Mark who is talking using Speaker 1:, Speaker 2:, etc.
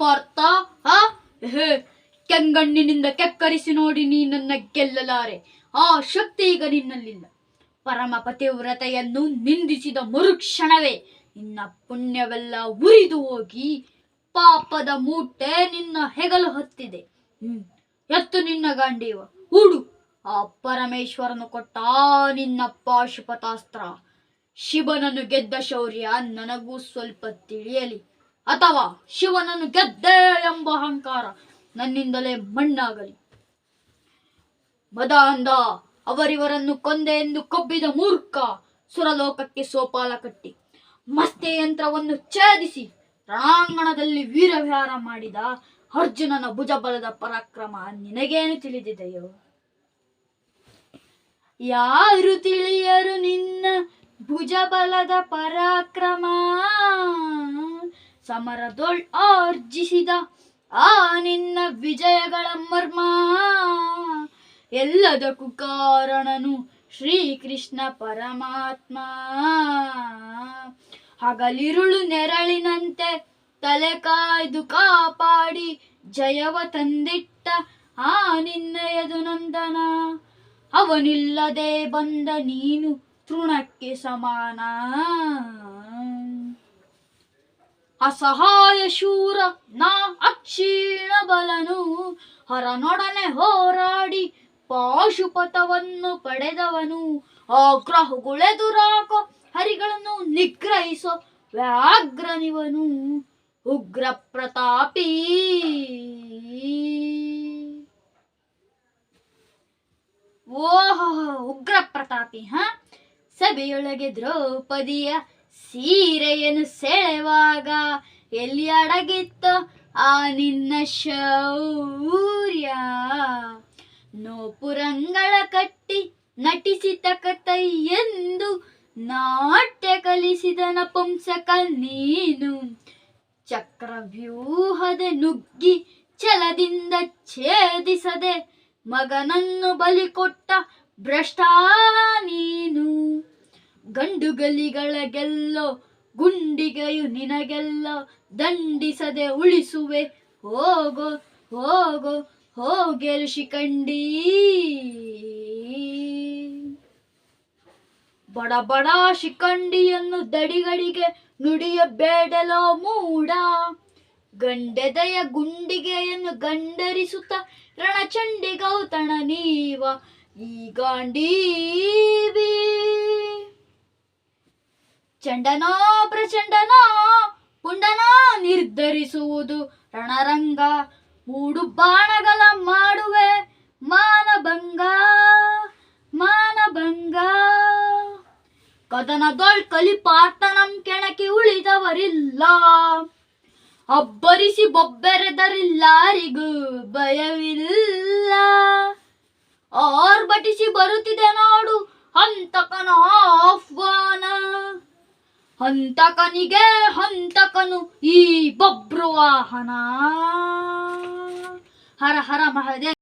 Speaker 1: ಪಾರ್ಥ ಆ? ಕೆಂಗಣ್ಣಿನಿಂದ ಕೆಕ್ಕರಿಸಿ ನೋಡಿ ನೀ ನನ್ನ ಗೆಲ್ಲಲಾರೆ. ಆ ಶಕ್ತಿ ಈಗ ನಿನ್ನಲ್ಲಿಲ್ಲ. ಪರಮ ಪತಿವ್ರತೆಯನ್ನು ನಿಂದಿಸಿದ ಮರುಕ್ಷಣವೇ ನಿನ್ನ ಪುಣ್ಯವೆಲ್ಲ ಉರಿದು ಹೋಗಿ ಪಾಪದ ಮೂಟೆ ನಿನ್ನ ಹೆಗಲು ಹತ್ತಿದೆ. ಹ್ಮ್, ಎತ್ತು ನಿನ್ನ ಗಾಂಡೀವ ಹೂಡು ಆ ಪರಮೇಶ್ವರನು ಕೊಟ್ಟ ನಿನ್ನ ಪಾಶುಪತಾಸ್ತ್ರ. ಶಿವನನ್ನು ಗೆದ್ದ ಶೌರ್ಯ ನನಗೂ ಸ್ವಲ್ಪ ತಿಳಿಯಲಿ. ಅಥವಾ ಶಿವನನ್ನು ಗೆದ್ದೆ ಎಂಬ ಅಹಂಕಾರ ನನ್ನಿಂದಲೇ ಮಣ್ಣಾಗಲಿ. ಮದ ಅಂದ ಅವರಿವರನ್ನು ಕೊಂದೆ ಎಂದು ಕೊಬ್ಬಿದ ಮೂರ್ಖ ಸುರಲೋಕಕ್ಕೆ ಸೋಪಾಲ ಕಟ್ಟಿ ಮಸ್ತೆ ಯಂತ್ರವನ್ನು ಛೇದಿಸಿ ರಣಾಂಗಣದಲ್ಲಿ ವೀರವಿಹಾರ ಮಾಡಿದ ಅರ್ಜುನನ ಭುಜಬಲದ ಪರಾಕ್ರಮ ನಿನಗೇನು ತಿಳಿದಿದೆಯೋ? ಯಾರು ತಿಳಿಯರು ನಿನ್ನ ಭುಜಬಲದ ಪರಾಕ್ರಮ? ಸಮರದೊಳ್ ಆರ್ಜಿಸಿದ ಆ ನಿನ್ನ ವಿಜಯಗಳ ಮರ್ಮ. ಎಲ್ಲದಕ್ಕೂ ಕಾರಣನು ಶ್ರೀಕೃಷ್ಣ ಪರಮಾತ್ಮ. ಹಗಲಿರುಳು ನೆರಳಿನಂತೆ ತಲೆ ಕಾಯ್ದು ಕಾಪಾಡಿ ಜಯವ ತಂದಿಟ್ಟ ಆ ನಿನ್ನ ಯದುನಂದನ ಅವನಿಲ್ಲದೆ ಬಂದ ನೀನು ತೃಣಕ್ಕೆ ಸಮಾನ. ಅಸಹಾಯ ಶೂರ ನಾ ಅಕ್ಷೀಣ ಬಲನು. ಹರನೊಡನೆ ಹೋರಾಡಿ ಪಾಶುಪಥವನ್ನು ಪಡೆದವನು. ಆಗ್ರಹಗುಳೆದುರಾಕೋ ಹರಿಗಳನ್ನು ನಿಗ್ರಹಿಸೋ ವ್ಯಾಘ್ರನಿವನು. ಉಗ್ರ ಪ್ರತಾಪಿ ಓಹೋ ಉಗ್ರ ಪ್ರತಾಪಿ ಹ? ಸಭೆಯೊಳಗೆ ದ್ರೌಪದಿಯ ಸೀರೆಯನ್ನು ಸೆಳೆವಾಗ ಎಲ್ಲಿ ಅಡಗಿತ್ತು ಆ ನಿನ್ನ ಶೌರ್ಯ. ನೋಪುರಂಗಳ ಕಟ್ಟಿ ನಟಿಸಿದ ಕಥೈ ಎಂದು ನಾಟ್ಯ ಕಲಿಸಿದ ನಪುಂಸಕ ನೀನು. ಚಕ್ರವ್ಯೂಹದ ನುಗ್ಗಿ ಛಲದಿಂದ ಛೇದಿಸದೆ ಮಗನನ್ನು ಬಲಿ ಕೊಟ್ಟ ಭ್ರಷ್ಟ ನೀನು. ಗಂಡುಗಲಿಗಳ ಗೆಲ್ಲೋ ಗುಂಡಿಗೆಯು ನಿನಗೆಲ್ಲೋ ದಂಡಿಸದೆ ಉಳಿಸುವೆ. ಹೋಗೋ ಹೋಗೋ ಹೋಗೆಲು ಶಿಖಂಡಿ ಬಡ ಬಡ ಶಿಖಂಡಿಯನ್ನು ದಡಿಗಳಿಗೆ ನುಡಿಯಬೇಡಲೋ ಮೂಡ. ಗಂಡೆದೆಯ ಗುಂಡಿಗೆಯನ್ನು ಗಂಡರಿಸುತ್ತ ರಣಚಂಡಿ ಗೌತಣ ನೀವ. ಈ ಗಾಂಡೀವಿ. ಚಂಡನೋ ಪ್ರಚಂಡನೋ ಪುಂಡನೋ ನಿರ್ಧರಿಸುವುದು ರಣರಂಗ. ಮೂಡು ಬಾಣಗಳ ಮಾಡುವೆ ಮಾನಭಂಗ ಮಾನಭಂಗ. ಕದನದೊಳ್ ಕಲಿಪಾರ್ತನಂ ಕೆಣಕಿ ಉಳಿದವರಿಲ್ಲ. ಅಬ್ಬರಿಸಿ ಬೊಬ್ಬೆರೆದರಿಲ್ಲಾರಿಗೂ ಭಯವಿಲ್ಲ. ಆರ್ಭಟಿಸಿ ಬರುತ್ತಿದೆ ನೋಡು ಹಂತಕನ ಆಹ್ವಾನ. ಹಂತಕನಿಗೆ ಹಂತಕನು ಈ ಬಬ್ರುವಾಹನ ಹರ ಹರ ಮಹದೇವ.